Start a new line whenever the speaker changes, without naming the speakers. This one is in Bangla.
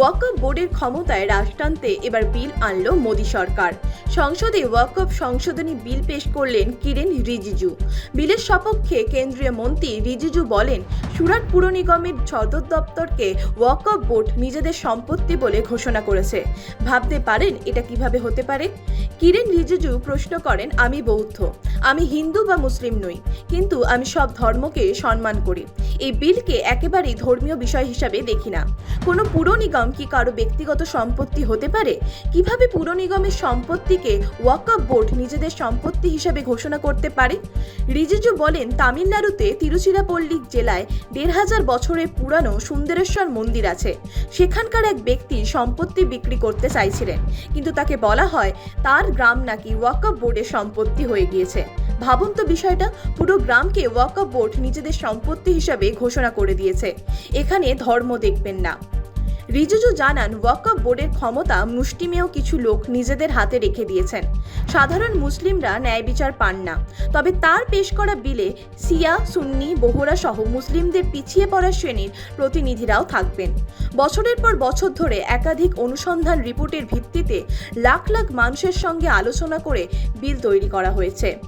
ওয়াকফ বোর্ডের ক্ষমতায় রাশ টানতে এবার বিল আনল মোদী সরকার। সংসদে ওয়াকফ সংশোধনী বিল পেশ করলেন কিরেন রিজিজু। বিলের সপক্ষে কেন্দ্রীয় মন্ত্রী রিজিজু বলেন, সুরাট পুর নিগমের সদর দপ্তরকে ওয়াকফ বোর্ড নিজেদের সম্পত্তি বলে ঘোষণা করেছে। ভাবতে পারেন এটা কীভাবে হতে পারে? কিরেন রিজিজু প্রশ্ন করেন, আমি বৌদ্ধ। আমি হিন্দু বা মুসলিম নই, কিন্তু আমি সব ধর্মকে সম্মান করি। এই বিলকে একেবারেই ধর্মীয় বিষয় হিসাবে দেখি না। কোনো পুর নিগম কি কারও ব্যক্তিগত সম্পত্তি হতে পারে? কীভাবে পুর নিগমের সম্পত্তিকে ওয়াকফ বোর্ড নিজেদের সম্পত্তি হিসাবে ঘোষণা করতে পারে? রিজিজু বলেন, তামিলনাড়ুতে তিরুচিরাপল্লী জেলায় দেড় হাজার বছরের পুরানো সুন্দরেশ্বর মন্দির আছে। সেখানকার এক ব্যক্তি সম্পত্তি বিক্রি করতে চাইছিলেন, কিন্তু তাকে বলা হয় তার গ্রাম নাকি ওয়াকফ বোর্ডের সম্পত্তি হয়ে গিয়েছে। ভাবুন তো বিষয়টা পুরো গ্রামকে ওয়াকফ বোর্ড নিজেদের সম্পত্তি হিসাবে ঘোষণা করে দিয়েছে। এখানে ধর্ম দেখবেন না। রিজিজু জানান ওয়াকফ বোর্ডের ক্ষমতা মুষ্টিমেয় কিছু লোক নিজেদের হাতে রেখে দিয়েছেন। সাধারণ মুসলিমরা ন্যায় বিচার পান না। তবে তার পেশ করা বিলে সিয়া সুন্নি bohra সহ মুসলিমদের পিছিয়ে পড়া শ্রেণির প্রতিনিধিরাও থাকবেন। বছরের পর বছর ধরে একাধিক অনুসন্ধান রিপোর্টের ভিত্তিতে লাখ লাখ মানুষের সঙ্গে আলোচনা করে বিল তৈরি করা হয়েছে।